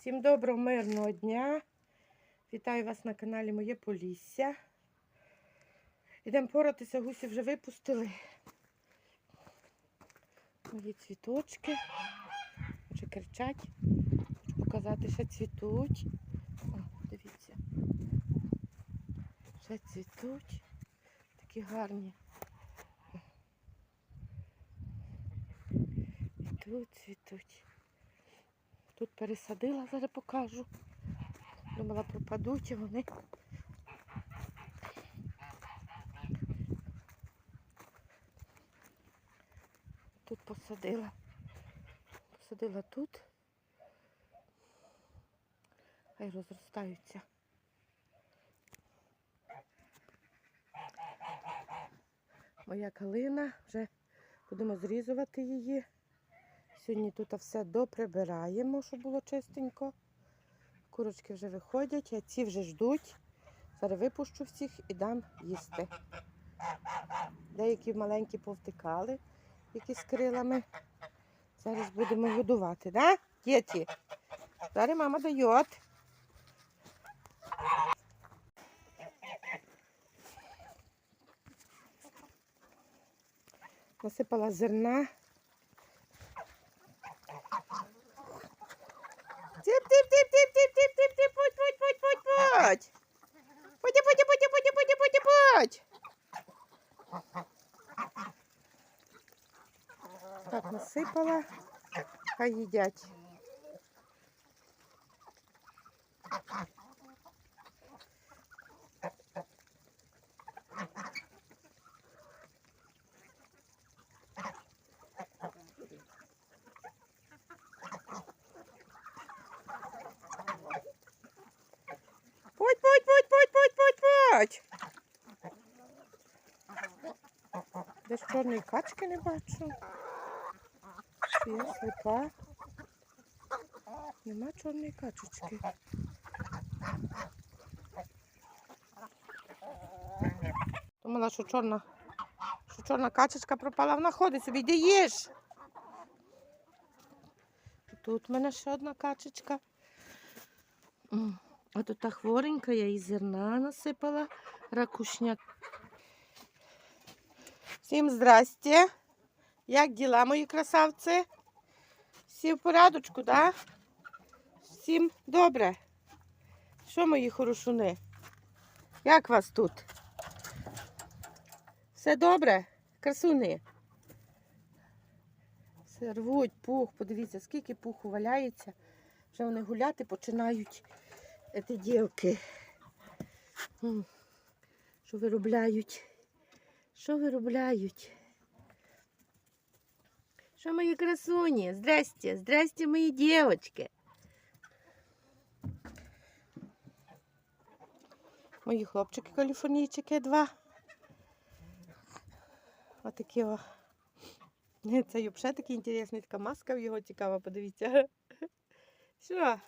Всім доброго, мирного дня. Вітаю вас на каналі Моє Полісся. Ідемо поратися, гусі вже випустили. Мої цвіточки. Вже кричать. Хочу показати, що цвітуть. О, дивіться. Ще цвітуть. Такі гарні. І тут цвітуть. Тут пересадила, зараз покажу. Думала, пропадуть вони. Тут посадила. Посадила тут. Хай розростаються. Моя калина, вже будемо зрізувати її. Сьогодні тут все доприбираємо, щоб було чистенько. Курочки вже виходять, а ці вже ждуть. Зараз випущу всіх і дам їсти. Деякі маленькі повтикали, які з крилами. Зараз будемо годувати, да? Діти? Зараз мама дає. Насипала зерна. Так, насипала. Хай їдять. Путь, путь, путь, путь, путь, путь, путь. Чорної качки не бачу. Чи є сліпа? Нема чорної качечки. Думала, що чорна, що чорна качечка пропала, вона ходить собі, йди їж. Тут в мене ще одна качечка. А тут та хворенька, я їй зерна насипала, ракушняк. Всім здрасте. Як діла, мої красавці? Всі в порядочку, да? Всім добре. Що, мої хорошуни? Як вас тут? Все добре? Красуни? Все рвуть пух, подивіться, скільки пуху валяється. Вже вони гуляти починають. Ці дівки. Що виробляють? Що виробляють? Що мої красуні? Здрасте, здрасте, мої дівчатки. Мої хлопчики каліфорнійчики два. Отакі о. Це взагалі такий інтересний, така маска в його цікава, подивіться. Що?